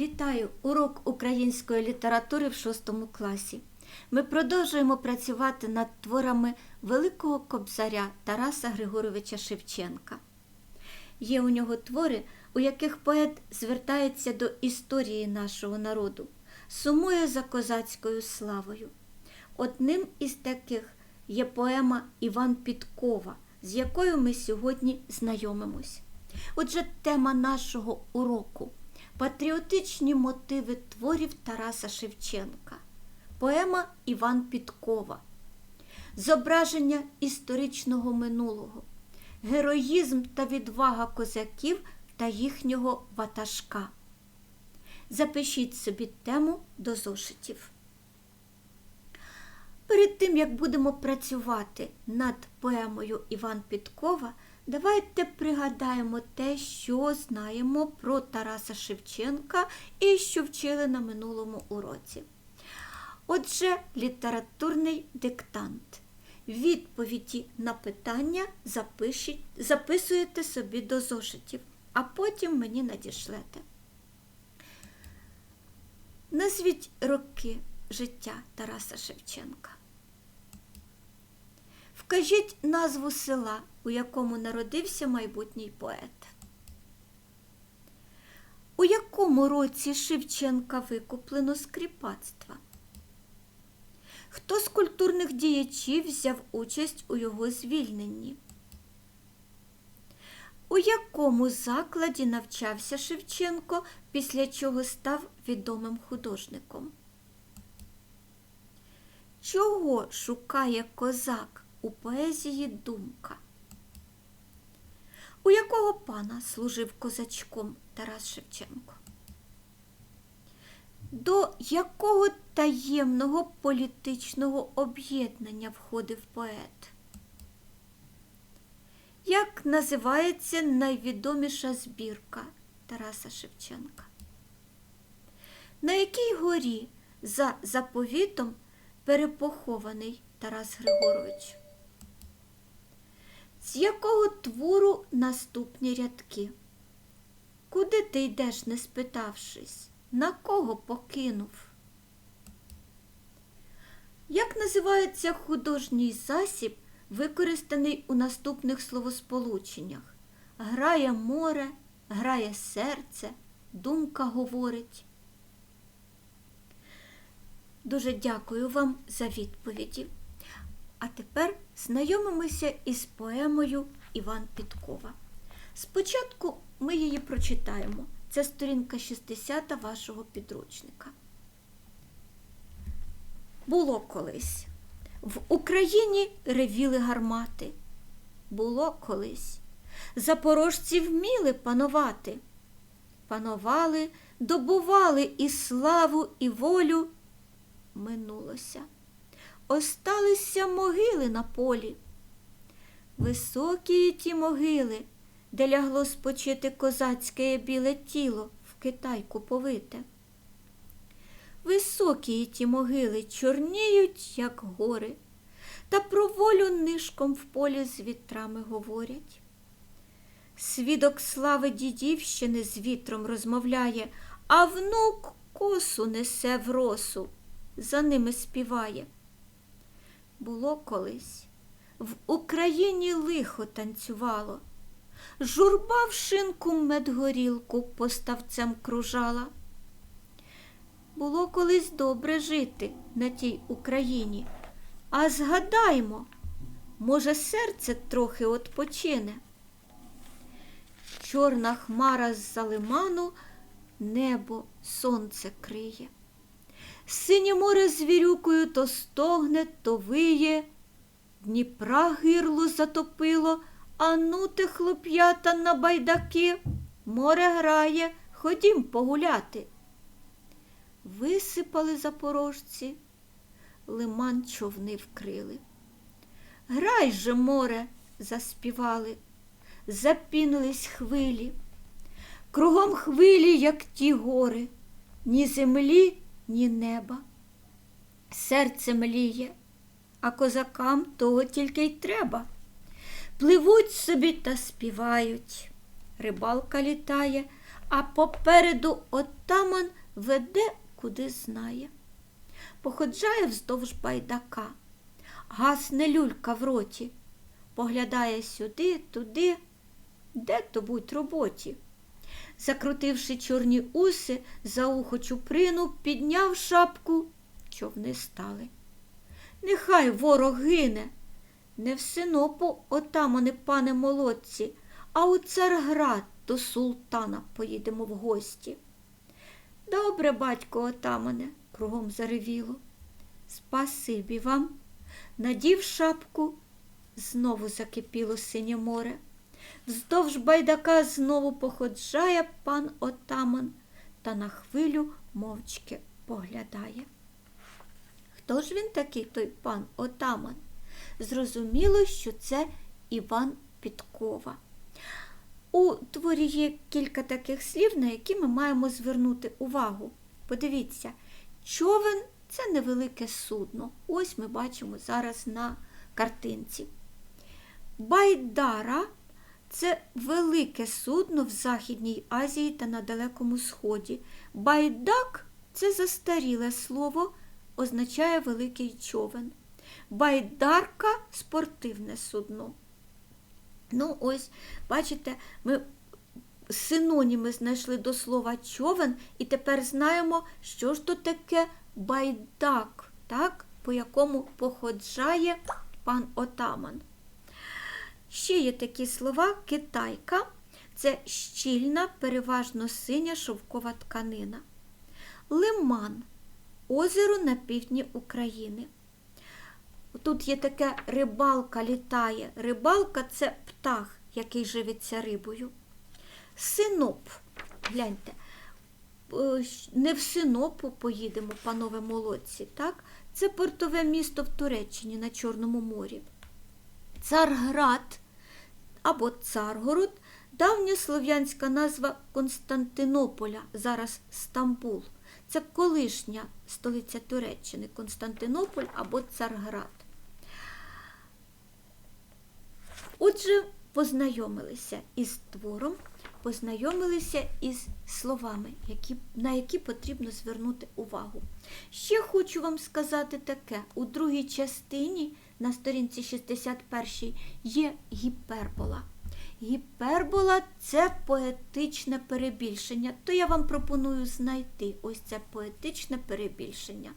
Вітаю! Урок української літератури в шостому класі. Ми продовжуємо працювати над творами Великого кобзаря Тараса Григоровича Шевченка. Є у нього твори, у яких поет звертається до історії нашого народу, сумує за козацькою славою. Одним із таких є поема Іван Підкова, з якою ми сьогодні знайомимось. Отже, тема нашого уроку патріотичні мотиви творів Тараса Шевченка. Поема Іван Підкова. Зображення історичного минулого, героїзм та відвага козаків та їхнього ватажка. Запишіть собі тему до зошитів. Перед тим, як будемо працювати над поемою Іван Підкова, давайте пригадаємо те, що знаємо про Тараса Шевченка і що вчили на минулому уроці. Отже, літературний диктант. Відповіді на питання запишіть, записуєте собі до зошитів, а потім мені надішлете. Назвіть роки життя Тараса Шевченка. Вкажіть назву села, у якому народився майбутній поет. У якому році Шевченка викуплено з? Хто з культурних діячів взяв участь у його звільненні? У якому закладі навчався Шевченко, після чого став відомим художником? Чого шукає козак у поезії думка? У якого пана служив козачком Тарас Шевченко? До якого таємного політичного об'єднання входив поет? Як називається найвідоміша збірка Тараса Шевченка? На якій горі за заповітом перепохований Тарас Григорович? З якого твору наступні рядки? Куди ти йдеш, не спитавшись? На кого покинув? Як називається художній засіб, використаний у наступних словосполученнях? Грає море, грає серце, думка говорить. Дуже дякую вам за відповіді. А тепер знайомимося із поемою Іван Підкова. Спочатку ми її прочитаємо. Це сторінка 60 вашого підручника. Було колись. В Україні ревіли гармати. Було колись. Запорожці вміли панувати. Панували, добували і славу, і волю. Минулося. Осталися могили на полі. Високі ті могили, де лягло спочити козацьке біле тіло в Китайку повите. Високі ті могили чорніють, як гори, та про волю нишком в полі з вітрами говорять. Свідок слави дідівщини з вітром розмовляє, а внук косу несе в росу, за ними співає. Було колись в Україні лихо танцювало, журба в шинку медгорілку поставцем кружала. Було колись добре жити на тій Україні, а згадаймо, може, серце трохи отпочине. Чорна хмара з-за лиману небо сонце криє. Синє море звірюкою то стогне, то виє, Дніпра гирло затопило, а ну ти, хлоп'ята, на байдаки, море грає, ходім погуляти. Висипали запорожці, лиман човни вкрили. Грай же, море, заспівали, запінились хвилі. Кругом хвилі, як ті гори, ні землі, ні неба. Серце мліє, а козакам того тільки й треба. Пливуть собі та співають. Рибалка літає, а попереду отаман веде, куди знає. Походжає вздовж байдака, гасне люлька в роті, поглядає сюди, туди, де то будь роботі. Закрутивши чорні уси, за ухо чуприну, підняв шапку, човни стали. Нехай ворог гине, не в Синопу, отамане, пане молодці, а у Царград до султана поїдемо в гості. Добре, батько отамане, кругом заревіло. Спасибі вам. Надів шапку, знову закипіло синє море. Вздовж байдака знову походжає пан отаман та на хвилю мовчки поглядає. Хто ж він такий, той пан отаман? Зрозуміло, що це Іван Підкова. У творі є кілька таких слів, на які ми маємо звернути увагу. Подивіться, човен це невелике судно. Ось ми бачимо зараз на картинці. Байдара це велике судно в Західній Азії та на Далекому Сході. Байдак це застаріле слово, означає великий човен. Байдарка спортивне судно. Ну, ось, бачите, ми синоніми знайшли до слова човен, і тепер знаємо, що ж то таке байдак, так, по якому походжає пан отаман. Ще є такі слова китайка це щільна, переважно синя шовкова тканина. Лиман озеро на півдні України. Тут є таке рибалка літає. Рибалка це птах, який живиться рибою. Синоп, гляньте, е, не в Синопу поїдемо, панове молодці, так? Це портове місто в Туреччині на Чорному морі. Царград або Царгород давня слов'янська назва Константинополя, зараз Стамбул. Це колишня столиця Туреччини Константинополь або Царград. Отже, познайомилися із твором, познайомилися із словами, які, на які потрібно звернути увагу. Ще хочу вам сказати таке: у другій частині на сторінці 61 є гіпербола. Гіпербола це поетичне перебільшення, то я вам пропоную знайти ось це поетичне перебільшення.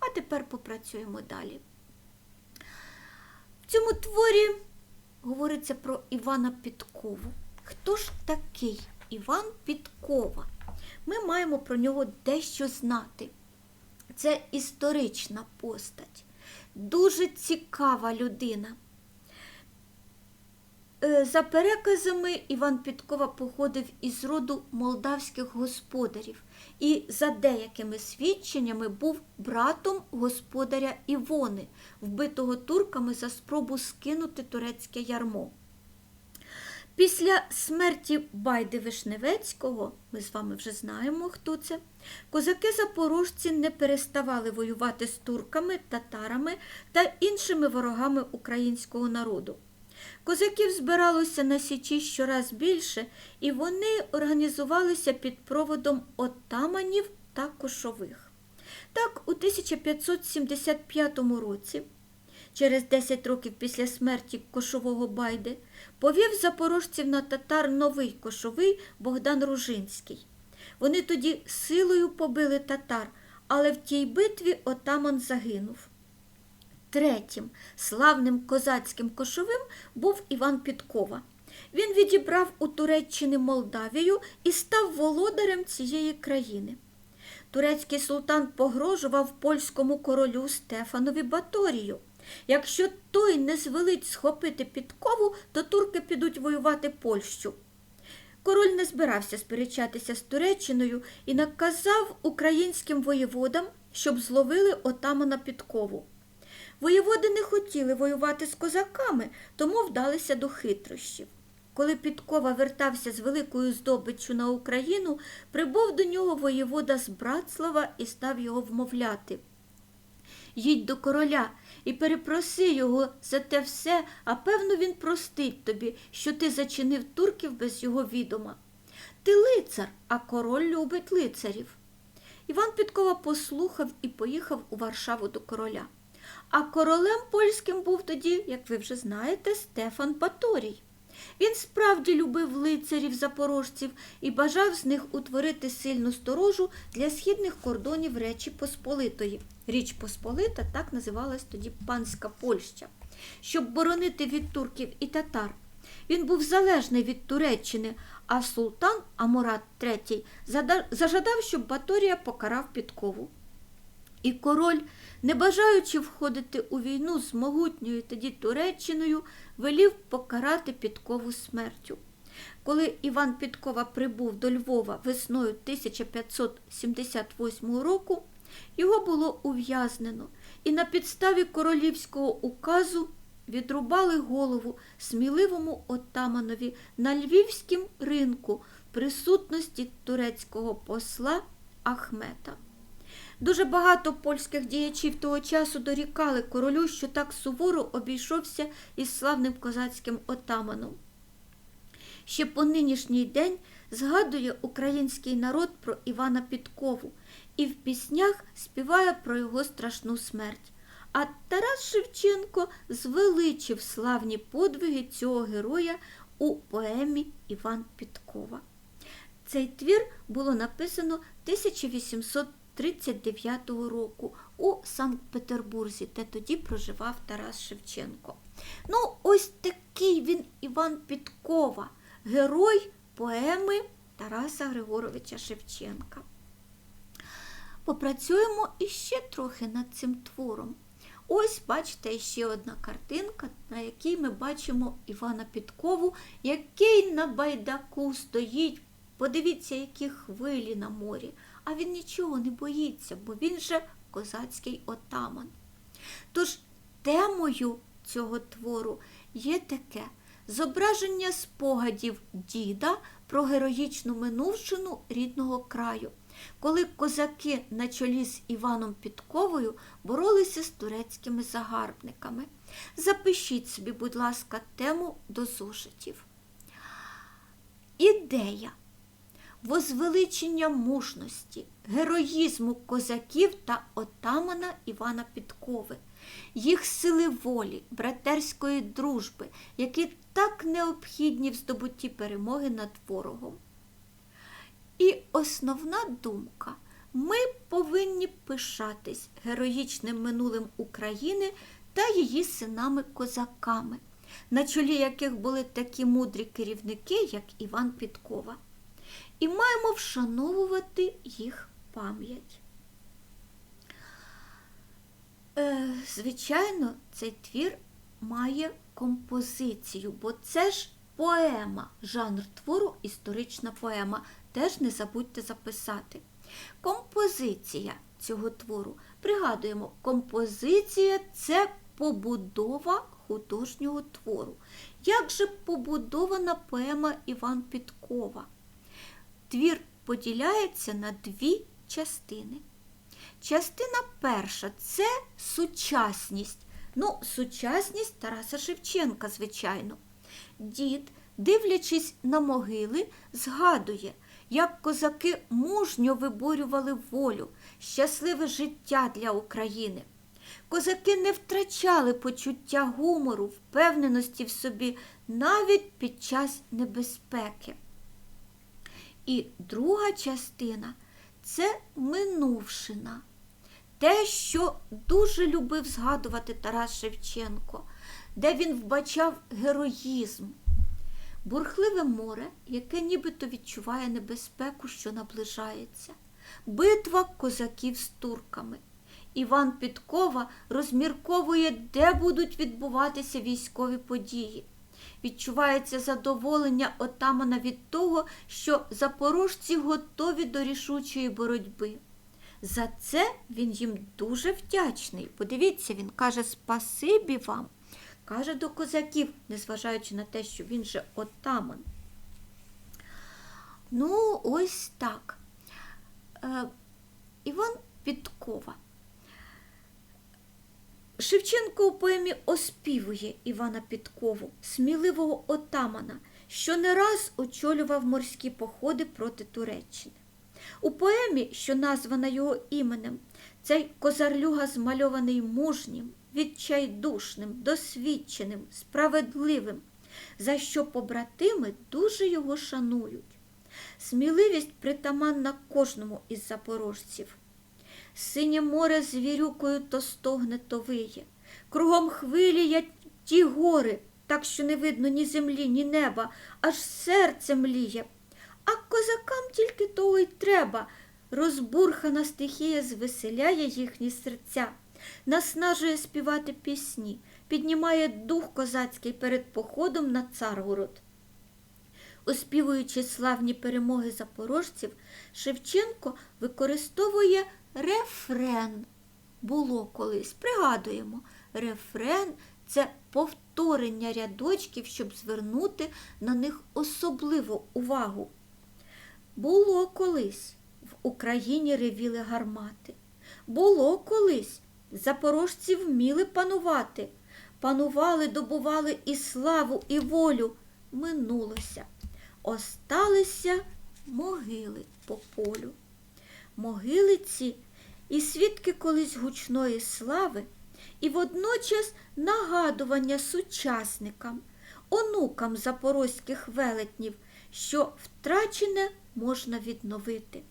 А тепер попрацюємо далі. В цьому творі говориться про Івана Підкову. Хто ж такий Іван Підкова? Ми маємо про нього дещо знати. Це історична постать, дуже цікава людина. Е, За переказами Іван Підкова походив із роду молдавських господарів і за деякими свідченнями був братом господаря Івони, вбитого турками за спробу скинути турецьке ярмо. Після смерті Байди Вишневецького, ми з вами вже знаємо, хто це, козаки-запорожці не переставали воювати з турками, татарами та іншими ворогами українського народу. Козаків збиралося на січі щораз більше, і вони організувалися під проводом отаманів та кошових. Так, у 1575 році, через 10 років після смерті кошового байди, повів запорожців на татар новий кошовий Богдан Ружинський. Вони тоді силою побили татар, але в тій битві отаман загинув. Третім славним козацьким кошовим був Іван Підкова. Він відібрав у Туреччини Молдавію і став володарем цієї країни. Турецький султан погрожував польському королю Стефанові Баторію. Якщо той не звелить схопити підкову, то турки підуть воювати Польщу. Король не збирався сперечатися з Туреччиною і наказав українським воєводам, щоб зловили отамана підкову. Воєводи не хотіли воювати з козаками, тому вдалися до хитрощів. Коли Підкова вертався з великою здобиччю на Україну, прибув до нього воєвода з Братслава і став його вмовляти. Їдь до короля і перепроси його за те все, а певно, він простить тобі, що ти зачинив турків без його відома. Ти лицар, а король любить лицарів. Іван Підкова послухав і поїхав у Варшаву до короля. А королем польським був тоді, як ви вже знаєте, Стефан Баторій. Він справді любив лицарів запорожців і бажав з них утворити сильну сторожу для східних кордонів Речі Посполитої. Річ Посполита так називалась тоді панська Польща, щоб боронити від турків і татар. Він був залежний від Туреччини, а султан Амурат III зажадав, щоб Баторія покарав підкову. І король, не бажаючи входити у війну з могутньою тоді Туреччиною, велів покарати Підкову смертю. Коли Іван Підкова прибув до Львова весною 1578 року, його було ув'язнено, і на підставі королівського указу відрубали голову сміливому отаманові на львівському ринку в присутності турецького посла Ахмета. Дуже багато польських діячів того часу дорікали королю, що так суворо обійшовся із славним козацьким отаманом. Ще по нинішній день згадує український народ про Івана Підкову і в піснях співає про його страшну смерть. А Тарас Шевченко звеличив славні подвиги цього героя у поемі Іван Підкова. Цей твір було написано 1839 року у Санкт-Петербурзі, де тоді проживав Тарас Шевченко. Ну, ось такий він Іван Підкова, герой поеми Тараса Григоровича Шевченка. Попрацюємо іще трохи над цим твором. Ось, бачите, ще одна картинка, на якій ми бачимо Івана Підкову, який на байдаку стоїть. Подивіться, які хвилі на морі. А він нічого не боїться, бо він же козацький отаман. Тож темою цього твору є таке зображення спогадів діда про героїчну минувшину рідного краю, коли козаки на чолі з Іваном Підковою боролися з турецькими загарбниками. Запишіть собі, будь ласка, тему до зошитів. Ідея возвеличення мужності, героїзму козаків та отамана Івана Підкови, їх сили волі, братерської дружби, які так необхідні в здобутті перемоги над ворогом. І основна думка ми повинні пишатись героїчним минулим України та її синами-козаками, на чолі яких були такі мудрі керівники, як Іван Підкова і маємо вшановувати їх пам'ять. Е, звичайно, цей твір має композицію, бо це ж поема, жанр твору історична поема. Теж не забудьте записати. Композиція цього твору. Пригадуємо, композиція це побудова художнього твору. Як же побудована поема Іван Підкова? Твір поділяється на дві частини. Частина перша це сучасність. Ну, сучасність Тараса Шевченка, звичайно. Дід, дивлячись на могили, згадує, як козаки мужньо виборювали волю, щасливе життя для України. Козаки не втрачали почуття гумору, впевненості в собі навіть під час небезпеки. І друга частина це минувшина. Те, що дуже любив згадувати Тарас Шевченко, де він вбачав героїзм, бурхливе море, яке нібито відчуває небезпеку, що наближається, битва козаків з турками. Іван Підкова розмірковує, де будуть відбуватися військові події. Відчувається задоволення отамана від того, що запорожці готові до рішучої боротьби. За це він їм дуже вдячний. Подивіться, він каже спасибі вам, каже до козаків, незважаючи на те, що він же отаман. Ну, ось так. Е, Іван Підкова. Шевченко у поемі оспівує Івана Підкову, сміливого отамана, що не раз очолював морські походи проти Туреччини. У поемі, що названа його іменем, цей козарлюга змальований мужнім, відчайдушним, досвідченим, справедливим, за що побратими дуже його шанують. Сміливість притаманна кожному із запорожців. Синє море звірюкою то стогне, то виє. Кругом хвилі я ті гори, так що не видно ні землі, ні неба, аж серце мліє. А козакам тільки того й треба. Розбурхана стихія звеселяє їхні серця, наснажує співати пісні, піднімає дух козацький перед походом на Царгород. Оспівуючи славні перемоги запорожців, Шевченко використовує рефрен. Було колись, пригадуємо, рефрен це повторення рядочків, щоб звернути на них особливу увагу. Було колись Україні ревіли гармати. Було колись запорожці вміли панувати. Панували, добували і славу, і волю. Минулося. Осталися могили по полю. Могили ці і свідки колись гучної слави, і водночас нагадування сучасникам, онукам запорозьких велетнів, що втрачене можна відновити.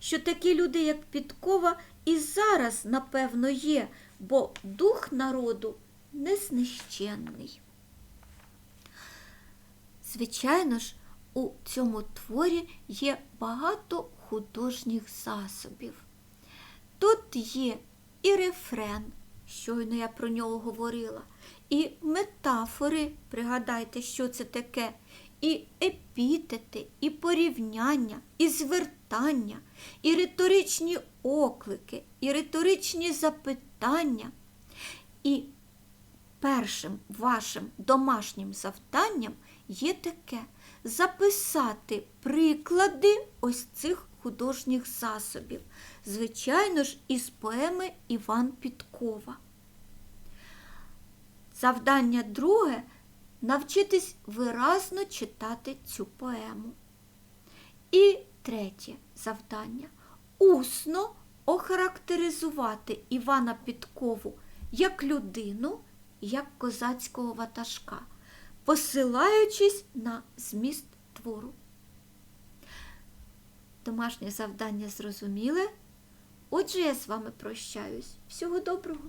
Що такі люди, як Підкова, і зараз, напевно, є, бо дух народу незнищенний. Звичайно ж, у цьому творі є багато художніх засобів. Тут є і рефрен, щойно я про нього говорила, і метафори, пригадайте, що це таке, і епітети, і порівняння, і звертання, і риторичні оклики, і риторичні запитання. І першим вашим домашнім завданням є таке записати приклади ось цих художніх засобів, звичайно ж, із поеми Іван Підкова. Завдання друге навчитись виразно читати цю поему. І третє завдання усно охарактеризувати Івана Підкову як людину, як козацького ватажка, посилаючись на зміст твору. Домашнє завдання зрозуміле. Отже, я з вами прощаюсь. Всього доброго!